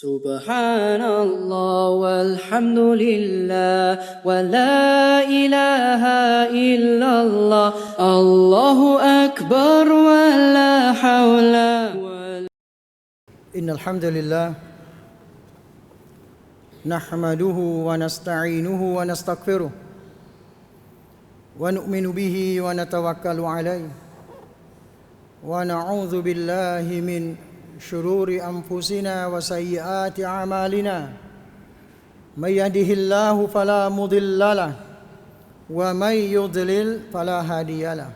سبحان الله والحمد لله ولا إله إلا الله الله أكبر ولا حول ولا إن الحمد لله نحمده ونستعينه ونستغفره ونؤمن به ونتوكل عليه ونعوذ بالله من شرور أنفسنا وسيئات أعمالنا من يهده الله فلا مضل له ومن يضلل فلا هادي له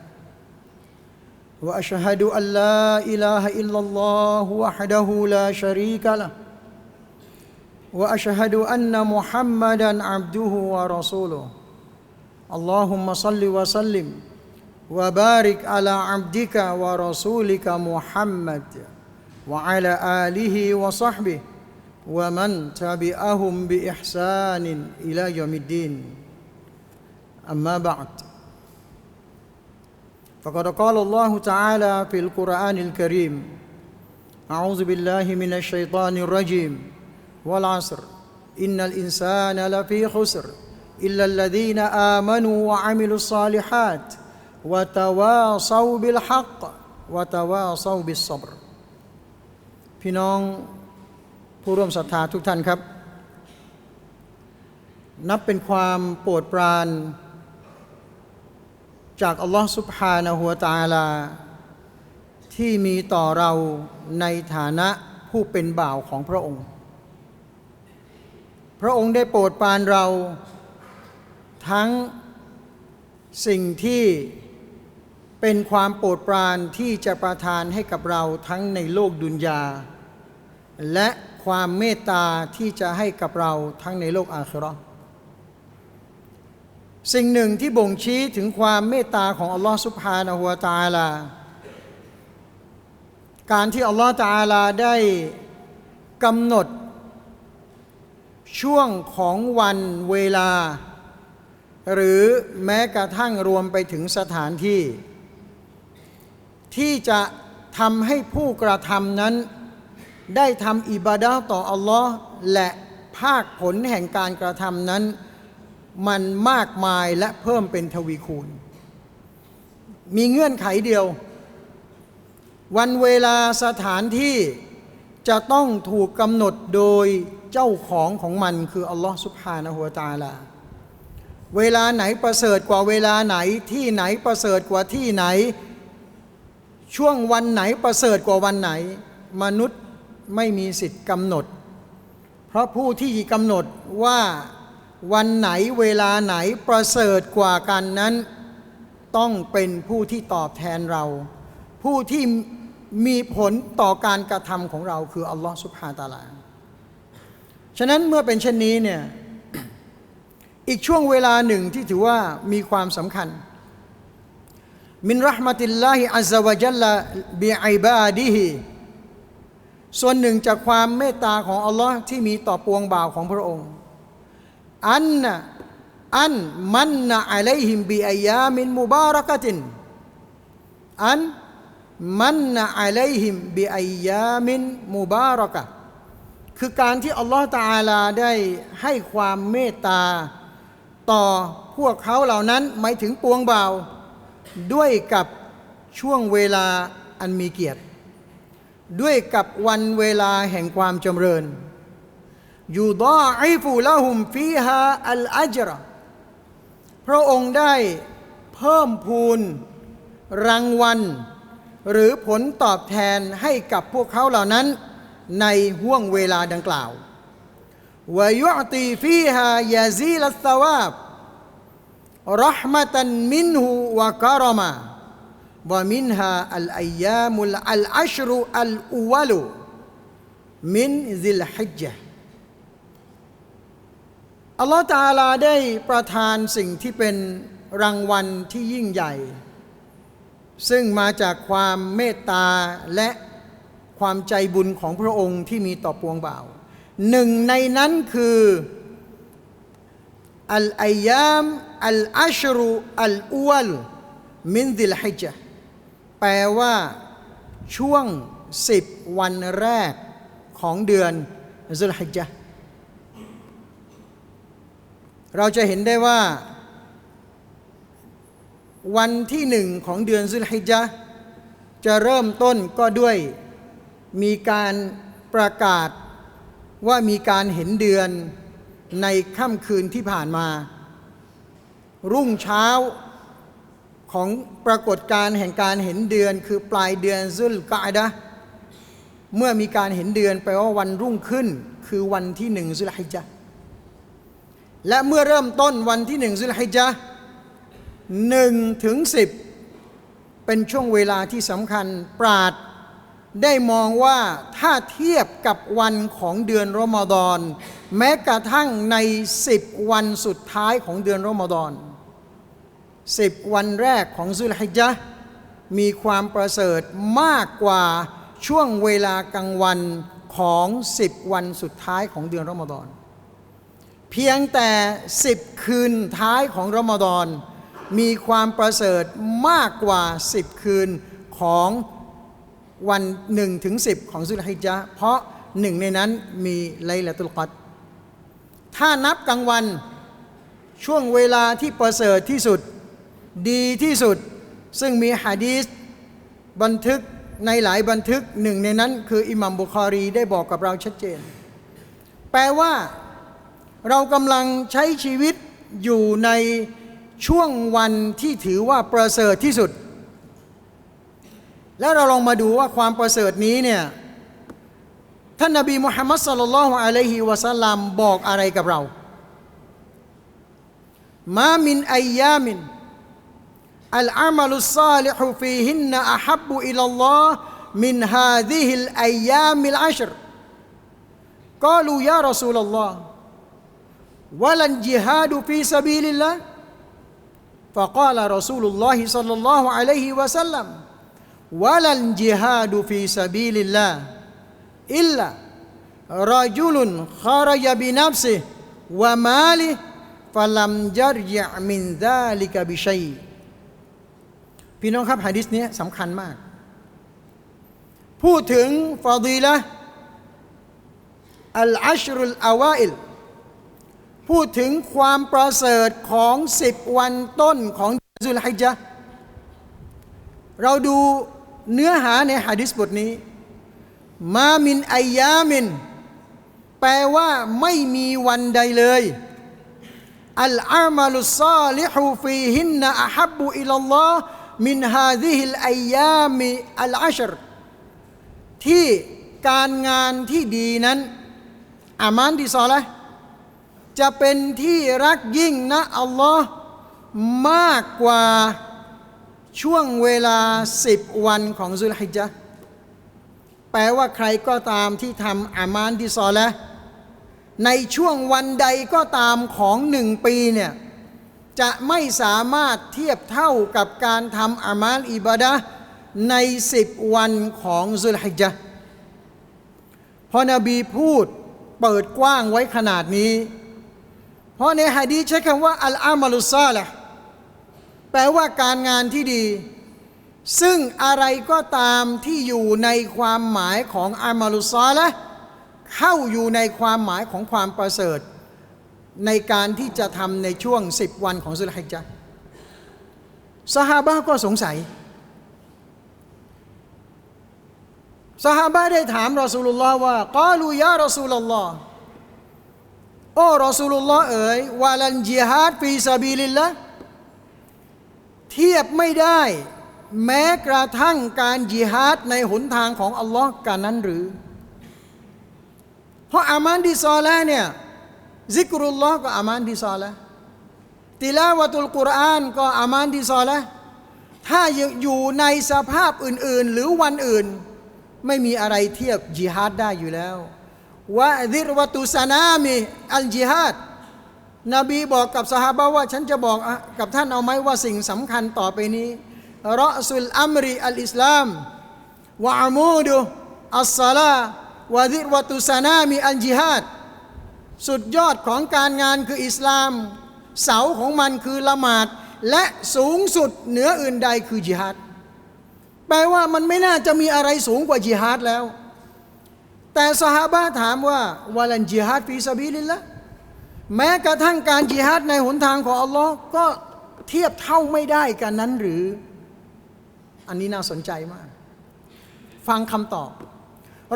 وأشهد أن لا إله إلا الله وحده لا شريك له وأشهد أن محمدا عبده ورسوله اللهم صل وسلم وبارك على عبدك ورسولك محمد وعلى آله وصحبه ومن تبعهم بإحسان إلى يوم الدين. أما بعد. فقد قال الله تعالى في القرآن الكريم أعوذ بالله من الشيطان الرجيم والعصر. إن الإنسان لفي خسر إلا الذين آمنوا وعملوا الصالحات وتواصوا بالحق وتواصوا بالصبر. พี่น้องผู้ร่วมศรัทธาทุกท่านครับ นับเป็นความโปรดปราน จากอัลลอฮฺสุบฮานาหัวตาลา ที่มีต่อเราในฐานะผู้เป็นบ่าวของพระองค์ พระองค์ได้โปรดปรานเราทั้งสิ่งที่เป็นความโปรดปรานที่จะประทานให้กับเราทั้งในโลกดุนยา และความเมตตาที่จะให้กับเราทั้งในโลกอาคิราสิ่งหนึ่งที่บ่งชี้ถึงความเมตตาของอัลลอฮ์สุบฮานะฮุวาตาลา การที่อัลลอฮ์ตาลาได้กำหนด ช่วงของวันเวลา หรือแม้กระทั่งรวมไปถึงสถานที่ ที่จะทำให้ผู้กระทำนั้น ได้ทำอิบาดะต่ออัลลอฮ์และภาคผลแห่งการกระทำนั้น มันมากมายและเพิ่มเป็นทวีคูณ มีเงื่อนไขเดียว วันเวลาสถานที่จะต้องถูกกำหนดโดยเจ้าของของมันคืออัลลอฮ์สุบฮานะฮูวตาลา เวลาไหนประเสริฐกว่าเวลาไหนที่ไหนประเสริฐกว่าที่ไหน ช่วงวันไหนประเสริฐกว่าวันไหน มนุษย์ ไม่มีสิทธิ์กำหนด เพราะผู้ที่กำหนดว่าวันไหนเวลาไหนประเสริฐกว่ากันนั้น ต้องเป็นผู้ที่ตอบแทนเรา ผู้ที่มีผลต่อการกระทำของเราคืออัลลอฮฺสุบฮาตาลา ฉะนั้นเมื่อเป็นเช่นนี้เนี่ยอีกช่วงเวลาหนึ่งที่ถือว่ามีความสำคัญ มินรหมติลลาฮิอัลลวะจัลลบิอิบาดิฮิ ส่วนหนึ่งจากความเมตตาของอัลลอฮ์ที่มีต่อปวงบ่าวของพระองค์ อันนะอันมันนะอะลัยฮิมบิอายามินมุบารักตินอันมันนะอะลัยฮิมบิอายามินมุบารักะคือการที่อัลลอฮฺตาอาลาได้ให้ความเมตตา ต่อพวกเขาเหล่านั้นหมายถึงปวงบ่าว ด้วยกับช่วงเวลาอันมีเกียรติ ด้วยกับวันเวลาแห่งความจำเริญยูดาอิฟูละหุมฟีฮาอัลอัจรพระองค์ได้เพิ่มพูนรางวัล หรือผลตอบแทนให้กับพวกเขาเหล่านั้น ในห่วงเวลาดังกล่าววยุอตีฟีฮายาซีลัสซาวาบรหมตันมินหูวะกรมา ว่ามินฮาอัลอายามุลอัลอัชรุอัลอูวลุมินซิลฮิจญะอัลลอฮฺตาลาได้ประทานสิ่งที่เป็นรางวัลที่ยิ่งใหญ่ ซึ่งมาจากความเมตตาและความใจบุญของพระองค์ที่มีต่อปวงบ่าว หนึ่งในนั้นคืออัลอายามอัลอัชรุอัลอวลมินดิลฮิจญะ แปลว่า ช่วงสิบวันแรกของเดือนซุลฮิจญะห์เราจะเห็นได้ว่า วันที่หนึ่งของเดือนซุลฮิจญะห์จะเริ่มต้นก็ด้วยมีการประกาศว่ามีการเห็นเดือนในค่ำคืนที่ผ่านมา รุ่งเช้า ของปรากฏการณ์แห่งการเห็นเดือน คือปลายเดือนซุลกะอดะเมื่อมีการเห็นเดือนแปลว่าวันรุ่งขึ้น คือวันที่หนึ่งซุลฮิจจ์และเมื่อเริ่มต้นวันที่หนึ่งซุลฮิจญะห์หนึ่งถึงสิบเป็นช่วงเวลาที่สำคัญปราดได้มองว่าถ้าเทียบกับวันของเดือนรอมฎอน แม้กระทั่งในสิบวันสุดท้ายของเดือนรอมฎอน สิบวันแรกของซุลฮิจญะห์มีความประเสริฐมากกว่าช่วงเวลากลางวันของสิบวันสุดท้ายของเดือนรอมฎอน เพียงแต่สิบคืนท้ายของรอมฎอนมีความประเสริฐมากกว่าสิบคืนของวันหนึ่งถึงสิบของซุลฮิจญะห์เพราะหนึ่งในนั้นมีไลละตุลกัดถ้านับกลางวันช่วงเวลาที่ประเสริฐที่สุด ดีที่สุด ซึ่งมีฮะดีษบันทึกในหลายบันทึกหนึ่งในนั้นคืออิหมัมบุคารีได้บอกกับเราชัดเจน แปลว่าเรากำลังใช้ชีวิตอยู่ในช่วงวันที่ถือว่าประเสริฐที่สุด แล้วเราลองมาดูว่าความประเสริฐนี้เนี่ยท่านนบีมุฮัมมัดสัลลัลลอฮุอะลัยฮิวะสัลลัมบอกอะไรกับเรา มามินอายามิน العمل الصالح فيهن أحب إلى الله من هذه الأيام العشر. قالوا يا رسول الله ولا الجهاد في سبيل الله؟ فقال رسول الله صلى الله عليه وسلم ولا الجهاد في سبيل الله إلا رجل خرج بنفسه وماله فلم يرجع من ذلك بشيء. พี่น้องครับฮะดิษนี้สำคัญมาก พูดถึงฟาดีละอัลอัชรุลอาวาอิลพูดถึงความประเสริฐของสิบวันต้นของซุลฮิจญะห์เราดูเนื้อหาในฮะดิษบทนี้ มามินอายามิน แปลว่าไม่มีวันใดเลย อัลอามัลุซาลิฮูฟีฮินนะอะฮับบุอิลลัลลอฮ์ มินฮาซิฮิลอยามิอัลอัชรที่การงานที่ดีนั้น อามานที่ซอละจะเป็นที่รักยิ่งนะอัลลอฮ์มากกว่าช่วงเวลาสิบวันของซุลฮิจญะห์แปลว่าใครก็ตามที่ทำอามานที่ซอละในช่วงวันใดก็ตามของหนึ่งปีเนี่ย จะไม่สามารถเทียบเท่ากับการทำอามานอิบาดะในสิบวันของซุลฮิจญะห์พอนบีพูดเปิดกว้างไว้ขนาดนี้ เพราะในฮะดีใช้คำว่า อัลอามัลุซาละแปลว่าการงานที่ดี ซึ่งอะไรก็ตามที่อยู่ในความหมายของอามัลุซาละเข้าอยู่ในความหมายของความประเสริฐ ในการที่จะทำในช่วงสิบวันของสุลฮิจญะห์สหาบะก็สงสัยสหาบะได้ถามรอสูลุลลอฮ์ว่ากาลูยารอสูลุลลอฮ์โอ้รอสูลุลลอฮ์เอ๋ยวาลันจิฮาดฟีซาบีลิลละเทียบไม่ได้ แม้กระทั่งการจิฮาดในหนทางของอัลลอฮ์กันนั้นหรือ เพราะอามานดีซอแล้วเนี่ย ซิกรุลลอฮ์ก็อามานดีซอล้วติลาวะตุลกุรอานก็อามานดีซอล้วถ้าอยู่ในสภาพอื่น ๆ หรือวันอื่น ไม่มีอะไรเทียบจิฮาดได้อยู่แล้ววะดิรวะตุสนามีอัลจิฮาดนบีบอกกับสหาบะว่าฉันจะบอกกับท่านเอาไหมว่าสิ่งสำคัญต่อไปนี้รอสุลอัมรีอัลอิสลามวะอามูดุอัสซาลาวะดิรวะตุสนามีอัลจิฮาด สุดยอดของการงานคืออิสลาม เสาของมันคือละหมาด และสูงสุดเหนืออื่นใดคือจิฮาดแปลว่ามันไม่น่าจะมีอะไรสูงกว่าจิฮาดแล้ว แต่สหาบะถามว่าวาลันจิฮัดฟีซาบิลิลละแม้กระทั่งการจิฮัดในหนทางของอัลลอฮ์ก็เทียบเท่าไม่ได้กันนั้นหรือ อันนี้น่าสนใจมาก ฟังคำตอบ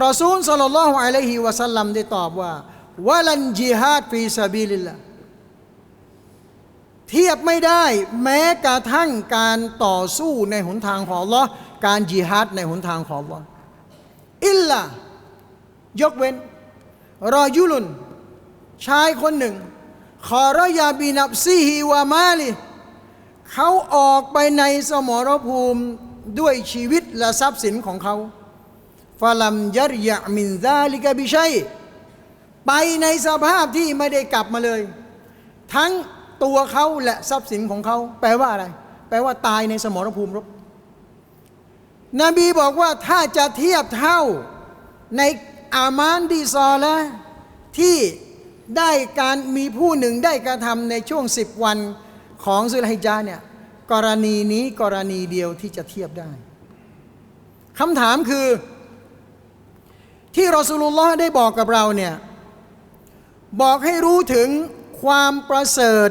รอซูลสัลลัลลอฮุอะลัยฮิวะสัลลัมได้ตอบว่า วาลันจิฮัดฟีซาบิลิลละเทียบไม่ได้แม้กระทั่งการต่อสู้ในหนทางของลอการจิฮัดในหนทางของอัลลอฮ์อิลลายกเว้น รอยุลุน ชายคนหนึ่ง ขอรยาบีนับซีฮีวามาลีเขาออกไปในสมรภูมิด้วยชีวิตและทรัพย์สินของเขาฟาลัมยัรยะมินซาลิกะบิชัย ไปในสภาพที่ไม่ได้กลับมาเลย ทั้งตัวเขาและทรัพย์สินของเขาแปลว่าอะไร แปลว่าตายในสมรภูมิรบนบีบอกว่าถ้าจะเทียบเท่าในอามานดีซอและที่ได้การมีผู้หนึ่งได้กระทำในช่วงสิบวันของสุลฮิจาเนี่ยกรณีนี้กรณีเดียวที่จะเทียบได้คำถามคือ ที่รอสูลุลลอฮ์ได้บอกกับเราเนี่ย บอกให้รู้ถึงความประเสริฐ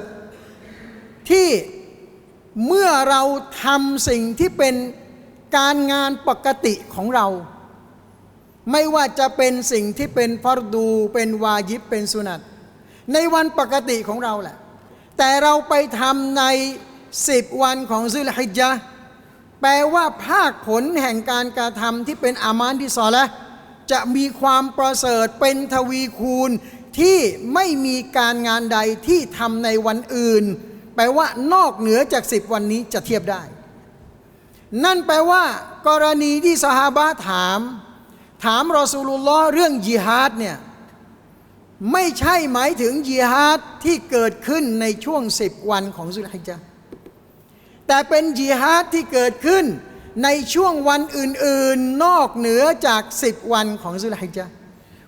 ที่เมื่อเราทำสิ่งที่เป็นการงานปกติของเรา ไม่ว่าจะเป็นสิ่งที่เป็นฟารดูเป็นวาญิบเป็นสุนัตในวันปกติของเราแหละ แต่เราไปทำในสิบวันของซุลฮิจญะแปลว่าภาคผลแห่งการการทำที่เป็นอามานที่ซอและจะมีความประเสริฐเป็นทวีคูณ ที่ไม่มีการงานใดที่ทำในวันอื่น แปลว่านอกเหนือจากสิบวันนี้จะเทียบได้ นั่นแปลว่า กรณีที่สหาบะถาม ถามรอสูลุลลอเรื่องยิฮาดเนี่ยไม่ใช่หมายถึงยิฮาดที่เกิดขึ้นในช่วงสิบวันของสุลฮิจญะห์แต่เป็นยิฮาดที่เกิดขึ้นในช่วงวันอื่น ๆ นอกเหนือจากสิบวันของสุลฮิจญะห์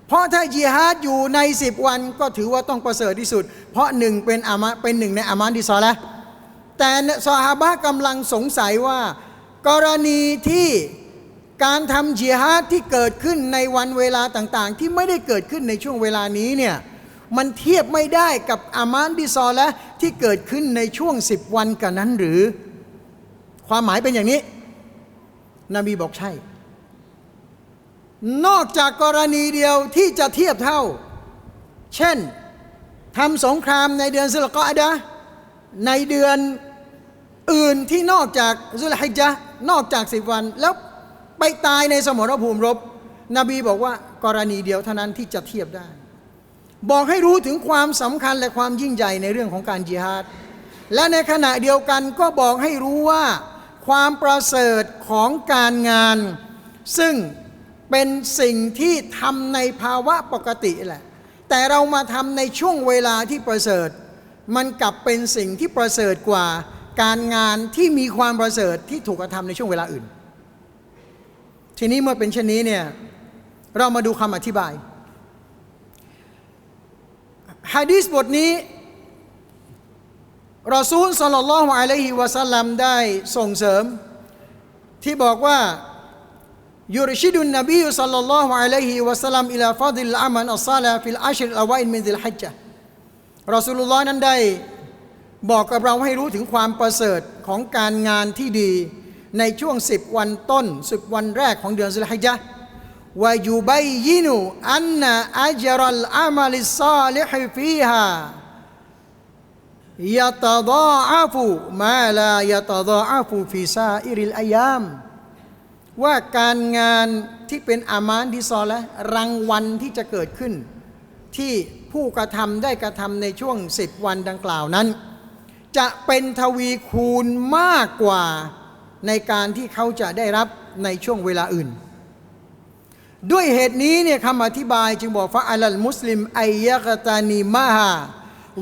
เพราะถ้ายิฮาดอยู่ในสิบวันก็ถือว่าต้องประเสริฐที่สุด เพราะหนึ่งเป็นอามะเป็นหนึ่งในอามานที่ซอแล้วแต่ซอฮาบะกำลังสงสัยว่า กรณีที่การทำจิฮาดที่เกิดขึ้นในวันเวลาต่างๆ ที่ไม่ได้เกิดขึ้นในช่วงเวลานี้เนี่ยมันเทียบไม่ได้กับอามานดิซอและที่เกิดขึ้นในช่วงสิบวันกันนั้นหรือ ความหมายเป็นอย่างนี้ นบีบอกใช่ นอกจากกรณีเดียวที่จะเทียบเท่า เช่นทำสงครามในเดือนสุลกอดะในเดือนอื่นที่นอกจากซุลฮิจะนอกจากสิบวัน แล้วไปตายในสมรภูมิรบ นบีบอกว่ากรณีเดียวเท่านั้นที่จะเทียบได้ บอกให้รู้ถึงความสำคัญและความยิ่งใหญ่ในเรื่องของการจิฮาดและในขณะเดียวกันก็บอกให้รู้ว่า ความประเสริฐของการงาน ซึ่ง เป็นสิ่งที่ทำในภาวะปกติแหละ แต่เรามาทำในช่วงเวลาที่ประเสริฐ มันกลับเป็นสิ่งที่ประเสริฐกว่า การงานที่มีความประเสริฐที่ถูกกระทำในช่วงเวลาอื่น ทีนี้เมื่อเป็นเช่นนี้เนี่ยเรามาดูคำอธิบายฮะดีษบทนี้รอซูลสลลัลลอฮุอะลัยฮิวะสัลลัมได้ส่งเสริม ที่บอกว่า ยุรชิดุนนบีสัลลัลลอฮุอะลัยฮิวะสัลลัมอิลาฟาดิลอามันอัลซาลาฟิลอัชรอวาอินมินซิลฮัจจ์รอซูลุลลอฮ์นั้นได้บอกกับเราให้รู้ถึงความประเสริฐของการงานที่ดี ในช่วงสิบวันต้นสิบวันแรกของเดือนสุลฮิจญะห์วายูบยินุอันนะอัจรัลอามัลิซซาลิฮิฟีฮายะตะดาอาฟูมาลายะตะดาอาฟูฟีซาอิริลอายาม ว่าการงานที่เป็นอามานที่ซอและรางวัลที่จะเกิดขึ้น ที่ผู้กระทำได้กระทำในช่วงสิบวันดังกล่าวนั้น จะเป็นทวีคูณมากกว่าในการที่เขาจะได้รับในช่วงเวลาอื่น ด้วยเหตุนี้เนี่ยคำอธิบายจึงบอกฟาอัลลมุสลิมไอยกตานีมาฮา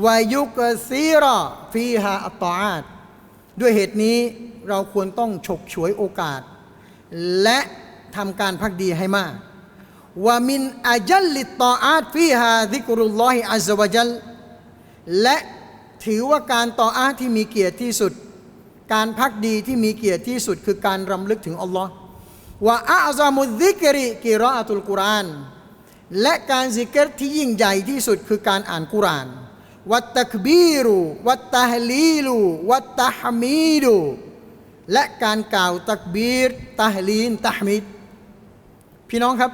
วายุกซีรอฟีฮาอัตตออาดด้วยเหตุนี้เราควรต้องฉกฉวยโอกาส และทำการพักดีให้มากว่ามินอาจัลลิตตออาดฟีฮาดิกรุลลอฮิอัซวะจัลและถือว่าการต่ออาที่มีเกียรติที่สุด การพักดีที่มีเกียรติที่สุด คือการรำลึกถึงอัลลอฮ์ว่าอาซามุดิกริกิรออัตุลกุรานและการซิกรที่ยิ่งใหญ่ที่สุดคือการอ่านกุรานวัตตักบีรุวัตตะฮลีลุวัตตะฮามีดุ และการกล่าวตักบีรตะฮลีนตะฮมิดพี่น้องครับ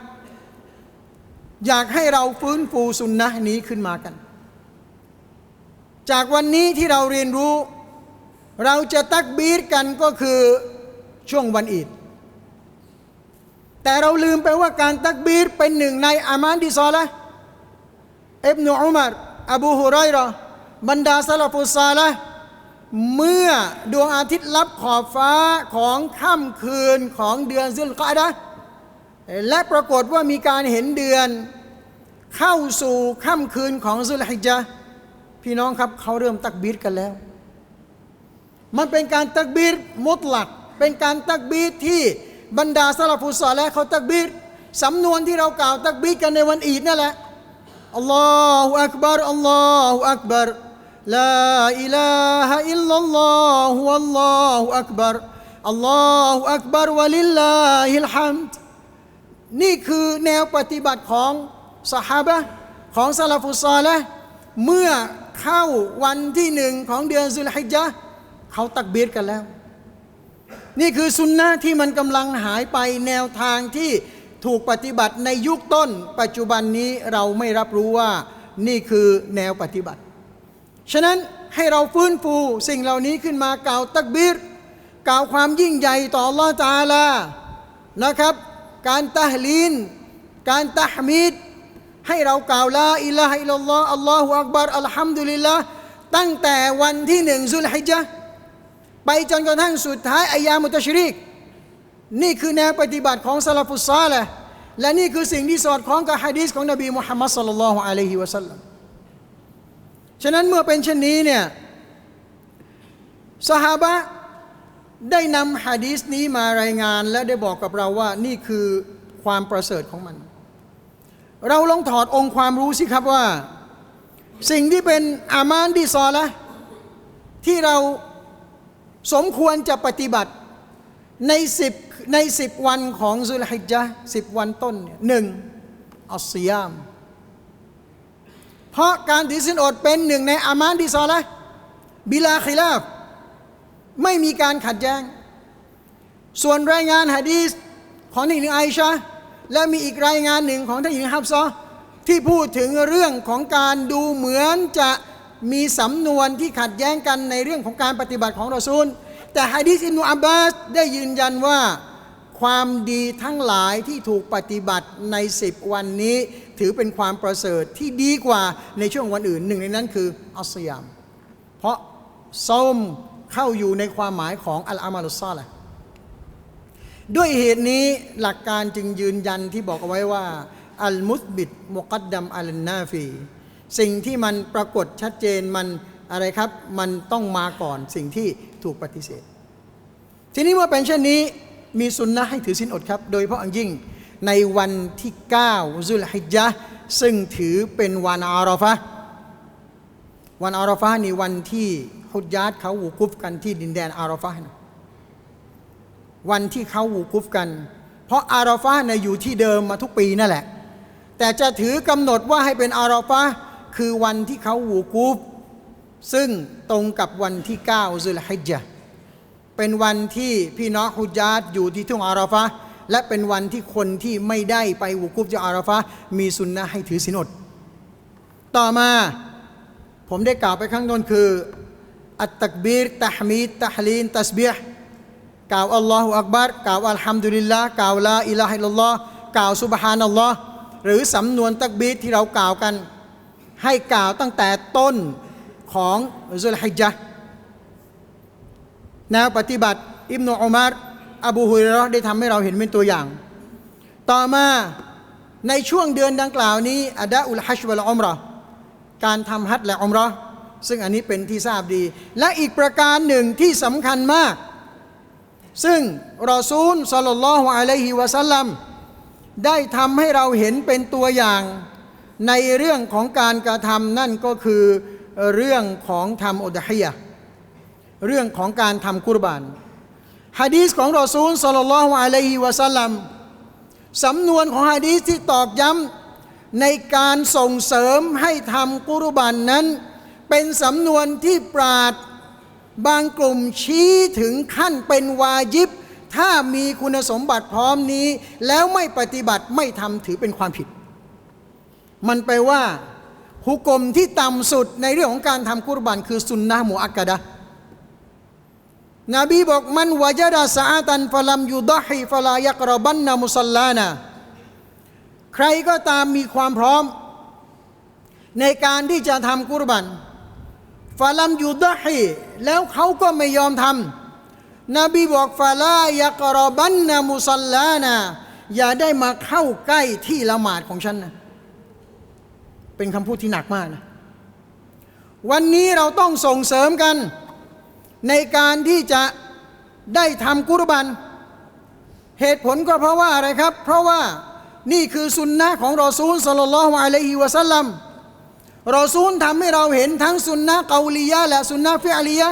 อยากให้เราฟื้นฟูสุนนะนี้ขึ้นมากัน จากวันนี้ที่เราเรียนรู้ เราจะตักบีรกันก็คือช่วงวันอีดแต่เราลืมไปว่าการตักบีรเป็นหนึ่งในอามานดิซอละห์อิบนุอุมารอบูฮุไรราะบรรดาสลัฟุซาละ เมื่อดวงอาทิตย์ลับขอบฟ้าของค่ำคืนของเดือนซุลกอดะและปรากฏว่ามีการเห็นเดือน เข้าสู่ค่ำคืนของซุลฮิจญะพี่น้องครับเขาเริ่มตักบีรกันแล้ว มันเป็นการตักบีรมุตลัก เป็นการตักบีรที่บรรดาสลัฟุสซาและเขาตักบีรสำนวนที่เรากล่าวตักบีรกันในวันอีดนั่นแหละอัลลอฮฺอักบารอัลลอฮฺอักบาร์ ลาอิลาฮะอิลลัลลอฮฺอัลลอฮฺอักบารอัลลอฮฺอักบารวะลิลลาฮิลฮัมดนี่คือแนวปฏิบัติของสหาบะของซาลาฟุซอละเมื่อเข้าวันที่หนึ่งของเดือนซุลฮิจญะเขาตักบีรกันแล้ว นี่คือสุนนะที่มันกำลังหายไปแนวทางที่ถูกปฏิบัติในยุคต้น ปัจจุบันนี้เราไม่รับรู้ว่านี่คือแนวปฏิบัติ ฉะนั้นให้เราฟื้นฟูสิ่งเหล่านี้ขึ้นมากล่าวตักบีรกล่าวความยิ่งใหญ่ต่อ Allah ตาลานะครับ การตะลีน การตะฮมีดให้เรากล่าวลาอิลาฮะอิลลัลลอฮ์อัลลอฮฺอักบารอัลฮัมดุลิลละตั้งแต่วันที่หนึ่งซุลฮิจญะไปจนกระทั่งสุดท้ายอายามุตชริก นี่คือแนวปฏิบัติของซาลาฟุซาละและนี่คือสิ่งที่สอดคล้องกับฮะดีษของนบีมุฮัมมัดสัลลัลลอฮุอะลัยฮิวะสัลลัม ฉะนั้นเมื่อเป็นเช่นนี้เนี่ยสหาบะได้นำฮะดีษนี้มารายงานและได้บอกกับเราว่านี่คือความประเสริฐของมัน เราลองถอดองค์ความรู้สิครับว่า สิ่งที่เป็นอามานดีซอละที่เราสมควรจะปฏิบัติในสิบในสิบวันของซุลฮิจญะสิบวันต้นเนี่ยหนึ่งอัสซิยาม เพราะการถือศีลอดเป็นหนึ่งในอามานดีซอละบิลาคิลาฟไม่มีการขัดแย้ง ส่วนรายงานฮะดีษของท่านหญิงไอชาและมีอีกรายงานหนึ่งของท่านหญิงฮับซอที่พูดถึงเรื่องของการดูเหมือนจะมีสำนวนที่ขัดแย้งกันในเรื่องของการปฏิบัติของรอซูล แต่ฮะดีษอิบนุอับบาสได้ยืนยันว่าความดีทั้งหลายที่ถูกปฏิบัติในสิบวันนี้ ถือเป็นความประเสริฐที่ดีกว่าในช่วงวันอื่นหนึ่งในนั้นคืออัสยาม เพราะส้มเข้าอยู่ในความหมายของอัลอามาลุซาละด้วยเหตุนี้หลักการจึงยืนยันที่บอกเอาไว้ว่า อัลมุสบิดมุกัดดัมอัลนาฟีสิ่งที่มันปรากฏชัดเจนมันอะไรครับ มันต้องมาก่อนสิ่งที่ถูกปฏิเสธ ทีนี้เมื่อเป็นเช่นนี้มีสุนนะให้ถือสินอดครับ โดยเฉพาะอย่างยิ่ง ในวันที่ 9 ซุลฮิจญะซึ่งถือเป็นวันอาราฟะวันอาราฟะนี่วันที่ฮุดญาตเขาวูกุฟกันที่ดินแดนอาราฟะนะวันที่เขาวูกุฟกัน เพราะอาราฟะเนี่ยอยู่ที่เดิมมาทุกปีนั่นแหละ แต่จะถือกำหนดว่าให้เป็นอาราฟะคือวันที่เขาวูกุฟซึ่งตรงกับวันที่9ซุลฮิจญะเป็นวันที่พี่น้องฮุดญาตอยู่ที่ทุ่งอาราฟะ และเป็นวันที่คนที่ไม่ได้ไปวูกุฟจากอาราฟะมีสุนนะให้ถือศีลอด ต่อมาผมได้กล่าวไปข้างต้นคือ อัตตักบีรตะฮมีดตะฮลีนตัสบีห์กล่าวอัลลอฮฺอักบัรกล่าวอัลฮัมดุลิลละกล่าวลาอิลาฮิลลอฮ์กล่าวซุบฮานัลลอฮ์หรือสำนวนตักบีรที่เรากล่าวกัน ให้กล่าวตั้งแต่ต้นของซุลฮิจญะห์แนวปฏิบัติ อิบนุอุมาร อบูฮุรเราะได้ทำให้เราเห็นเป็นตัวอย่าง ต่อมาในช่วงเดือนดังกล่าวนี้อาดะอุลฮัชวะลอุมราะห์การทำฮัจและอุมราะห์ซึ่งอันนี้เป็นที่ทราบดี และอีกประการหนึ่งที่สำคัญมาก ซึ่งรอซูลสัลลัลลอฮุอะลัยฮิวะสัลลัมได้ทำให้เราเห็นเป็นตัวอย่างในเรื่องของการกระทำนั่นก็คือเรื่องของทำอุดฮิยะเรื่องของการทำกุรบาน ฮะดีษของรอซูลสลลัลลอฮุอะลัยฮิวะสัลลัมสำนวนของฮะดีษที่ตอกย้ำในการส่งเสริมให้ทำกุรบันนั้น เป็นสำนวนที่ปราดบางกลุ่มชี้ถึงขั้นเป็นวาญิบ ถ้ามีคุณสมบัติพร้อมนี้ แล้วไม่ปฏิบัติไม่ทำถือเป็นความผิด มันแปลว่าฮุกกลมที่ต่ำสุดในเรื่องของการทำกุรบันคือสุนนะมุอักกะดะ นบีบอกมันวะจดาสะอาตันฟะลัมยุดฮิฟะลายักรบันนามุสลานะใครก็ตามมีความพร้อม ในการที่จะทำกุรบันฟะลัมยุดฮิแล้วเขาก็ไม่ยอมทำนบีบอกฟะลายักรบันนามุสลลานะอย่าได้มาเข้าใกล้ที่ละหมาดของฉันนะเป็นคำพูดที่หนักมากนะวันนี้เราต้องส่งเสริมกัน ในการที่จะได้ทำกุรบัน เหตุผลก็เพราะว่าอะไรครับ เพราะว่านี่คือสุนนะของรอซูลสลลัลลอฮุอะลัยฮิวะสัลลัมรอซูลทำให้เราเห็นทั้งสุนนะเกาลียะและสุนนะฟิอาลียะ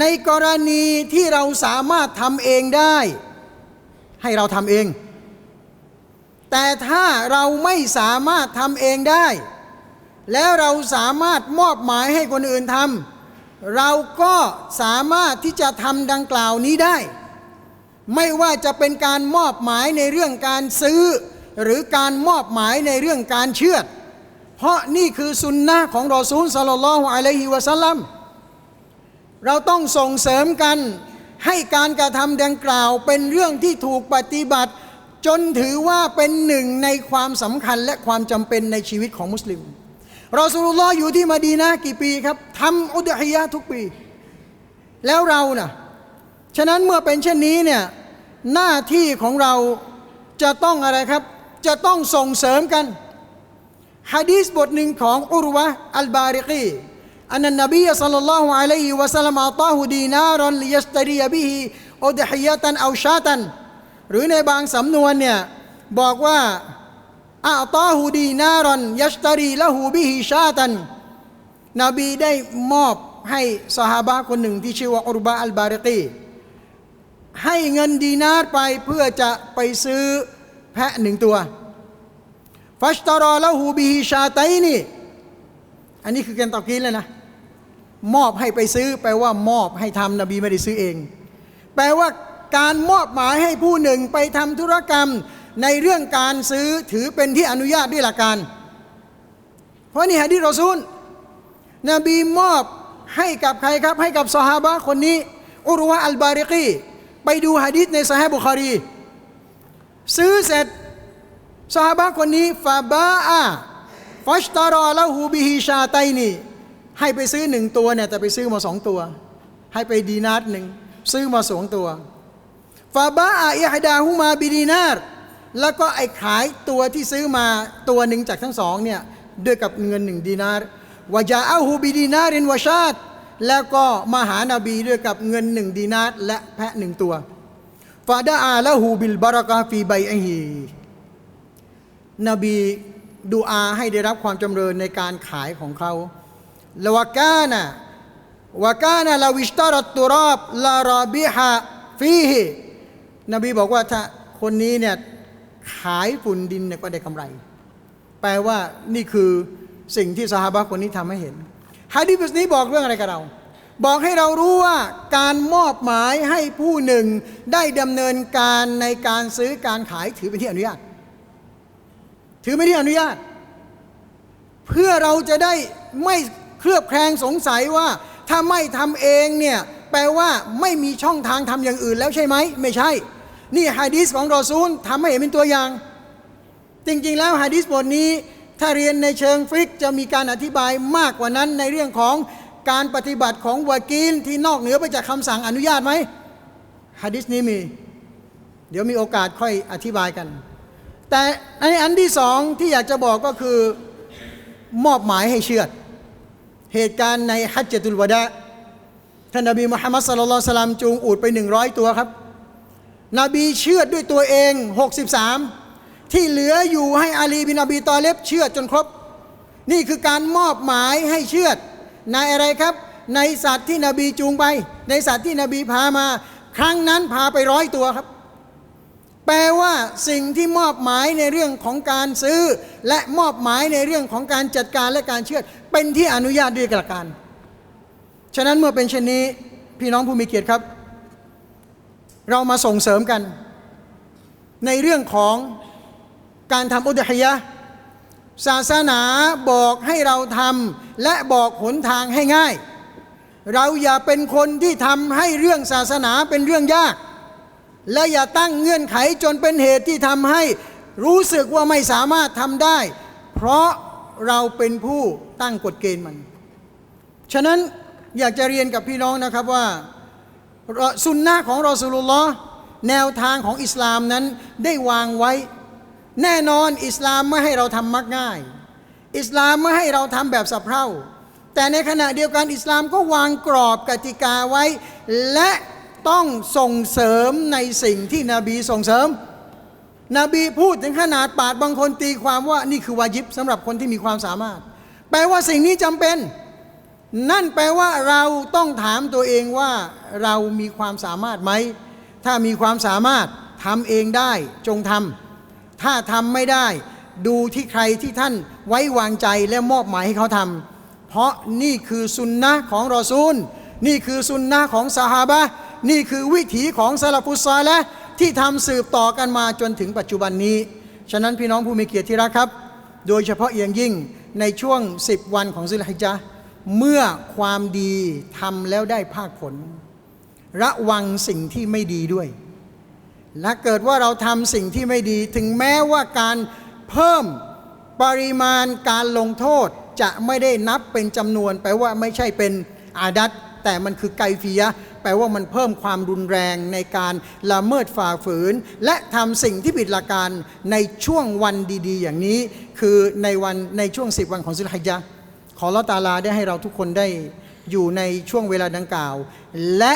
ในกรณีที่เราสามารถทำเองได้ ให้เราทำเอง แต่ถ้าเราไม่สามารถทำเองได้ แล้วเราสามารถมอบหมายให้คนอื่นทำ เราก็สามารถที่จะทำดังกล่าวนี้ได้ ไม่ว่าจะเป็นการมอบหมายในเรื่องการซื้อ หรือการมอบหมายในเรื่องการเชื่อด เพราะนี่คือสุนนะของรอซูลสัลลัลลอฮุอะลัยฮิวะสัลลัมเราต้องส่งเสริมกันให้การกระทำดังกล่าวเป็นเรื่องที่ถูกปฏิบัติ จนถือว่าเป็นหนึ่งในความสำคัญและความจำเป็นในชีวิตของมุสลิม รอสูลุลลอฮ์อยู่ที่มาดีนะกี่ปีครับทำอุดฮิยะทุกปี แล้วเรานะ่ะฉะนั้นเมื่อเป็นเช่นนี้เนี่ยหน้าที่ของเราจะต้องอะไรครับ จะต้องส่งเสริมกันฮะดีษบทหนึ่งของอุรวะอัลบาริกีอันนันนบีสัลลัลลอฮุอะลัยฮิวะสัลลัมอัตาฮุดีนารันลิยัสตรียบิฮิอุดฮิยะตันเอาชาตัน หรือในบางสำนวนเนี่ยบอกว่า อาตาฮูดีนารันยัชตรีละหูบิฮิชาตัน นบีได้มอบให้สหาบะคนหนึ่งที่ชื่อว่าอุรบะอัลบาริกีให้เงินดีนาร์ไปเพื่อจะไปซื้อแพะหนึ่งตัว ฟัชตรอละหูบิฮิชาไตนี่ อันนี้คือการตอบกินเลยนะ มอบให้ไปซื้อ แปลว่ามอบให้ทำนบีไม่ได้ซื้อเอง แปลว่าการมอบหมายให้ผู้หนึ่งไปทำธุรกรรม ในเรื่องการซื้อถือเป็นที่อนุญาตด้วยหลักการ เพราะนี่ฮะดีษรอซูล นบีมอบให้กับใครครับ ให้กับสหาบะคนนี้ อุรวะอัลบาริกีไปดูฮะดีษในซอฮีบุคารี ซื้อเสร็จสหาบะคนนี้ฟาบาอาฟัชตารอละหูบิฮิชาไตนีให้ไปซื้อหนึ่งตัวเนี่ยแต่ไปซื้อมาสองตัว ให้ไปดีนาร์หนึ่งซื้อมาสองตัวฟาบาอาอิฮดาฮูมาบิดีนาร์ แล้วก็ไอ้ขายตัวที่ซื้อมาตัวหนึ่งจากทั้งสองเนี่ยด้วยกับเงินหนึ่งดีนาร์วะจาอาฮูบิดีนารินวะชาตแล้วก็มาหานาบีด้วยกับเงินหนึ่งดีนาร์และแพะหนึ่งตัวฟาดาอาละฮูบิลบารากาฟีใบอฮีนบีดูอาให้ได้รับความจำเริญในการขายของเขาละวกานะวกานะลาวิสตารัตตุรอบลารอบิฮะฟีฮินบีบอกว่าถ้าคนนี้เนี่ย ขายฝุ่นดินเนี่ยก็ได้กำไร แปลว่านี่คือสิ่งที่สหาคนนี้ทำให้เห็นฮะดีษนี้บอกเรื่องอะไรกับเรา บอกให้เรารู้ว่าการมอบหมายให้ผู้หนึ่งได้ดำเนินการในการซื้อการขายถือเป็นที่อนุญาต ถือไม่ที่อนุญาต เพื่อเราจะได้ไม่เคลือบแคลงสงสัยว่าถ้าไม่ทำเองเนี่ยแปลว่าไม่มีช่องทางทำอย่างอื่นแล้วใช่ไหม ไม่ใช่ นี่ฮะดีษของรอซูลทำให้เห็นเป็นตัวอย่าง จริงๆ แล้วฮะดีษบทนี้ ถ้าเรียนในเชิงฟิกจะมีการอธิบายมากกว่านั้นในเรื่องของการปฏิบัติของวากีนที่นอกเหนือไปจากคำสั่งอนุญาตไหมฮะดิษนี้มี เดี๋ยวมีโอกาสค่อยอธิบายกัน แต่ในอันที่สองที่อยากจะบอกก็คือมอบหมายให้เชื่อด เหตุการณ์ในฮัจญตุลวะดะท่านนบีมุฮัมมัดสลลัลสลามจูงอูดไป100ตัวครับ นบีเชื่อด้วยตัวเอง 63 ที่เหลืออยู่ให้อาลีบินอบีตอเลบเชื่อจนครบ นี่คือการมอบหมายให้เชื่อในอะไรครับ ในสัตว์ที่นบีจูงไป ในสัตว์ที่นบีพามา ครั้งนั้นพาไปร้อยตัวครับ แปลว่าสิ่งที่มอบหมายในเรื่องของการซื้อ และมอบหมายในเรื่องของการจัดการและการเชื่อเป็นที่อนุญาตด้วยกันละกันฉะนั้นเมื่อเป็นเช่นนี้พี่น้องผู้มีเกียรติครับ เรามาส่งเสริมกัน ในเรื่องของการทำอุดฮยะศาสนาบอกให้เราทำและบอกหนทางให้ง่าย เราอย่าเป็นคนที่ทำให้เรื่องศาสนาเป็นเรื่องยาก และอย่าตั้งเงื่อนไขจนเป็นเหตุที่ทำให้รู้สึกว่าไม่สามารถทำได้ เพราะเราเป็นผู้ตั้งกฎเกณฑ์มัน ฉะนั้นอยากจะเรียนกับพี่น้องนะครับว่า สุนนะของรอสูลุลลอฮ์แนวทางของอิสลามนั้นได้วางไว้ แน่นอนอิสลามไม่ให้เราทำมักง่าย อิสลามไม่ให้เราทำแบบสับเพร่าแต่ในขณะเดียวกันอิสลามก็วางกรอบกติกาไว้ และต้องส่งเสริมในสิ่งที่นบีส่งเสริม นบีพูดถึงขนาดปาดบางคนตีความว่านี่คือวาจิบสำหรับคนที่มีความสามารถ แปลว่าสิ่งนี้จำเป็น นั่นแปลว่าเราต้องถามตัวเองว่าเรามีความสามารถไหม ถ้ามีความสามารถทำเองได้จงทำถ้าทำไม่ได้ ดูที่ใครที่ท่านไว้วางใจและมอบหมายให้เขาทำเพราะนี่คือสุนนะของรอซูล นี่คือสุนนะของสหาบะนี่คือวิถีของซาลฟุซาและที่ทำสืบต่อกันมาจนถึงปัจจุบันนี้ ฉะนั้นพี่น้องผู้มีเกียรติที่รักครับ โดยเฉพาะอย่างยิ่งในช่วง 10 วันของซิลฮิจญะห์ เมื่อความดีทำแล้วได้ภาคผล ระวังสิ่งที่ไม่ดีด้วย และเกิดว่าเราทำสิ่งที่ไม่ดี ถึงแม้ว่าการเพิ่มปริมาณการลงโทษจะไม่ได้นับเป็นจำนวนแปลว่าไม่ใช่เป็นอาดัตแต่มันคือไกฟียะแปลว่ามันเพิ่มความรุนแรงในการละเมิดฝ่าฝืน และทำสิ่งที่ผิดหลักการในช่วงวันดี ๆ อย่างนี้ คือในวันในช่วง10วันของซิลฮิจญะ อละตาลาได้ให้เราทุกคนได้อยู่ในช่วงเวลาดังกล่าว และ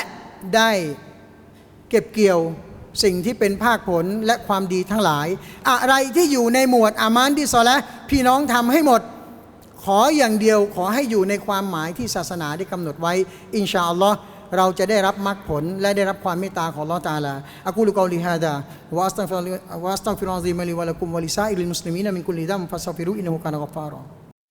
ได้เก็บเกี่ยวสิ่งที่เป็นภาคผลและความดีทั้งหลาย อะไรที่อยู่ในหมวดอามานที่ซอและพี่น้องทำให้หมดขออย่างเดียวขอให้อยู่ในความหมายที่ศาสนาได้กำหนดไว้ อินชาอัลลอฮ์เราจะได้รับมรรคผล และได้รับความเมตตาของลอตาลาอักูลุกอลิฮาดาวะอัสตัฆฟิรุวะอัสตัฆฟิรอฮิมะลิวะละกุมวะลิซาอิลิมุสลิมีนมินกุลิดัมฟัสตัฆฟิรุอินนะฮูกานะกัฟฟารอ